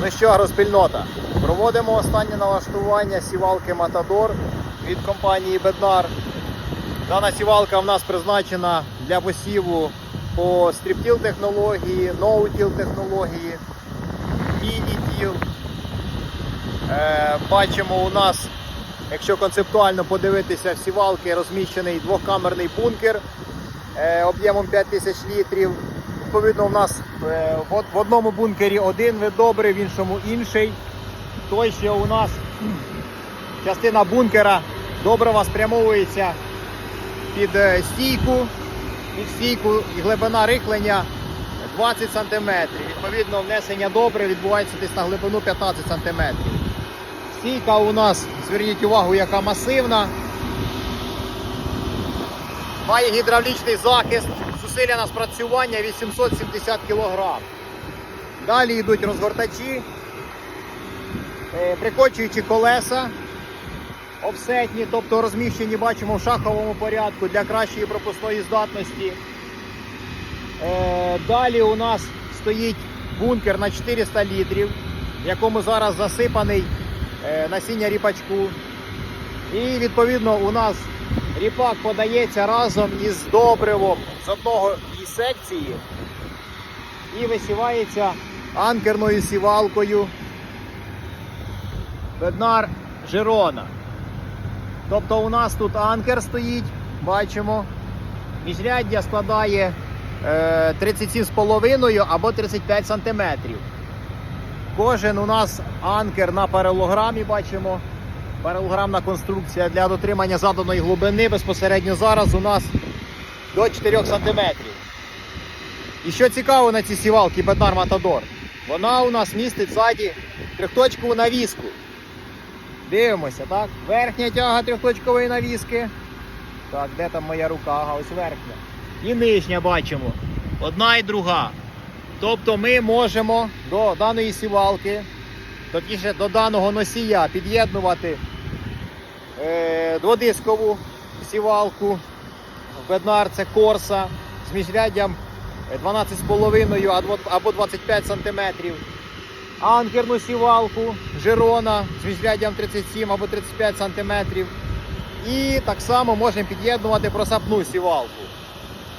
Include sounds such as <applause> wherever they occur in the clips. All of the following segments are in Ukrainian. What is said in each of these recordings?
Ну що, агроспільнота, проводимо останнє налаштування сівалки Матадор від компанії Беднар. Дана сівалка в нас призначена для посіву по стріптіл технології, ноутіл технології, мінітіл. Е, бачимо у нас, якщо концептуально подивитися, в сівалки розміщений двохкамерний бункер е, об'ємом 5000 літрів. Відповідно, у нас е, в одному бункері один вид добрий, в іншому інший. Той, що у нас <clears throat> частина бункера добрива спрямовується під е, стійку, під стійку і глибина рихлення 20 см. Відповідно, внесення добрив відбувається десь на глибину 15 см. Стійка у нас, зверніть увагу, яка масивна. Має гідравлічний захист, зусилля на спрацювання 870 кг. Далі йдуть розгортачі, е, прикочуючі колеса, офсетні, тобто розміщені, бачимо, в шаховому порядку для кращої пропускної здатності. Е, Далі у нас стоїть бункер на 400 літрів, в якому зараз засипаний е, насіння ріпачку. І відповідно у нас ріпак подається разом із добривом з одного із секції і висівається анкерною сівалкою Беднар Жирона. Тобто у нас тут анкер стоїть, бачимо. Міжряддя складає е, 37,5 або 35 см. Кожен у нас анкер на паралограмі бачимо. Паралограмна конструкція для дотримання заданої глибини безпосередньо зараз у нас до 4 см. І що цікаво на цій сівалці Беднар Матадор, вона у нас містить ззаді трьохточкову навіску. Дивимося, так? Верхня тяга трьохточкової навіски. Так, де там моя рука? Ага, ось верхня. І нижня бачимо. Одна і друга. Тобто ми можемо до даної сівалки, точніше до даного носія під'єднувати дводискову сівалку. Беднар це корса з міжряддям 12,5 або- або 25 см. Анкерну сівалку Жирона з міжряддям 37 або 35 см. І так само можемо під'єднувати просапну сівалку.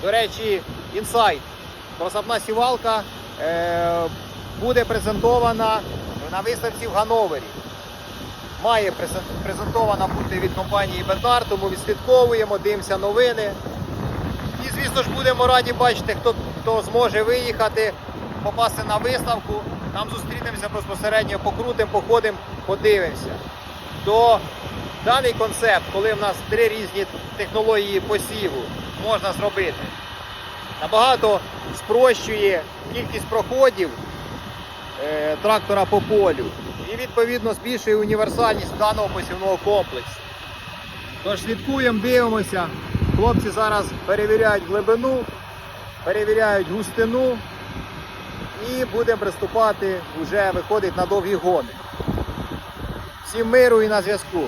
До речі, інсайт. Просапна сівалка е, буде презентована на виставці в Гановері. Має презентована бути від компанії Бендар, тому відслідковуємо, дивимося новини. І, звісно ж, будемо раді бачити, хто, хто зможе виїхати, попасти на виставку. Там зустрінемося безпосередньо, покрутимо, походимо, подивимося. То даний концепт, коли в нас три різні технології посіву можна зробити, набагато спрощує кількість проходів трактора по полю і відповідно збільшує універсальність даного посівного комплексу. Тож слідкуємо, дивимося. Хлопці зараз перевіряють глибину, перевіряють густину і будемо приступати вже виходить на довгі гони. Всім миру і на зв'язку.